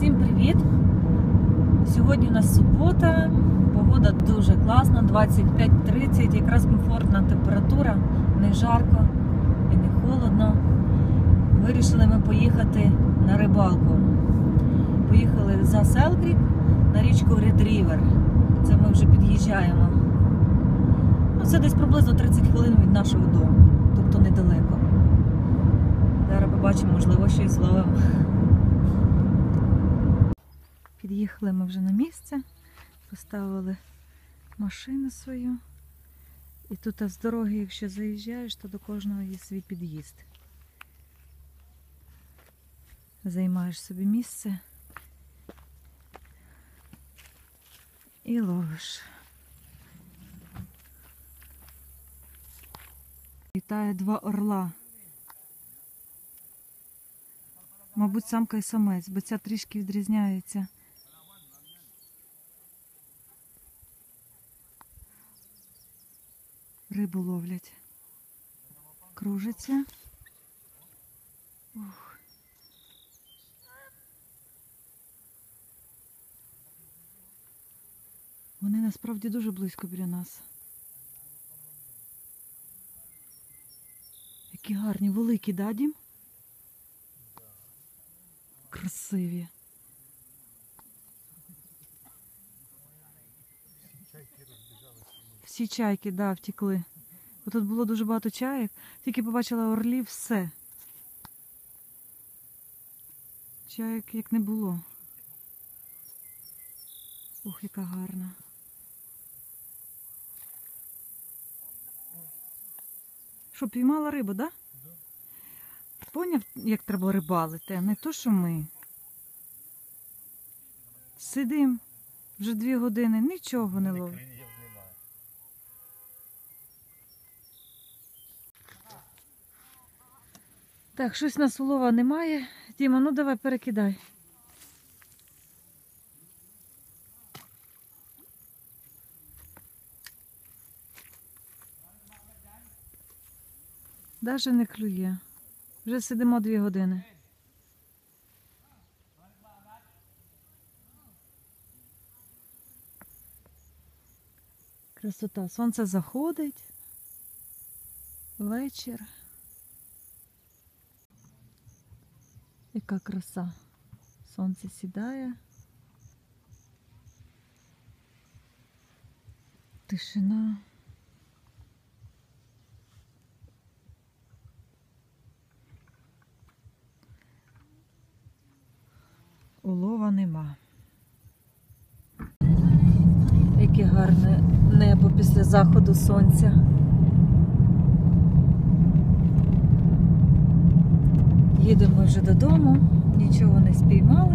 Всім привіт! Сьогодні у нас субота, погода дуже класна, 25-30, якраз комфортна температура, не жарко і не холодно. Вирішили ми поїхати на рибалку. Поїхали за Селкрік на річку Ред Рівер. Це ми вже під'їжджаємо. Ну, це десь приблизно 30 хвилин від нашого дому, тобто недалеко. Зараз побачимо, можливо, щось зловимо. Під'їхали ми вже на місце, поставили машину свою. І тут з дороги, якщо заїжджаєш, то до кожного є свій під'їзд. Займаєш собі місце і ловиш. Літає два орла. Мабуть, самка і самець, бо ця трішки відрізняється. Рибу ловлять. Кружиться. Ух. Вони насправді дуже близько біля нас. Які гарні, великі, да, Дім? Красиві. Всі чайки, да, втекли. Бо тут було дуже багато чаєк. Тільки побачила орлів, все. Чаєк як не було. Ух, яка гарна. Що, піймала рибу, да? Поняв, як треба рибалити, а не то, що ми. Сидим вже дві години, нічого не ловимо. Так, щось на улова немає. Діма, ну давай перекидай. Даже не клює. Вже сидимо дві години. Красота. Сонце заходить. Вечір. Яка краса. Сонце сідає. Тишина. Улова нема. Яке гарне небо після заходу сонця. їдемо вже додому, нічого не спіймали.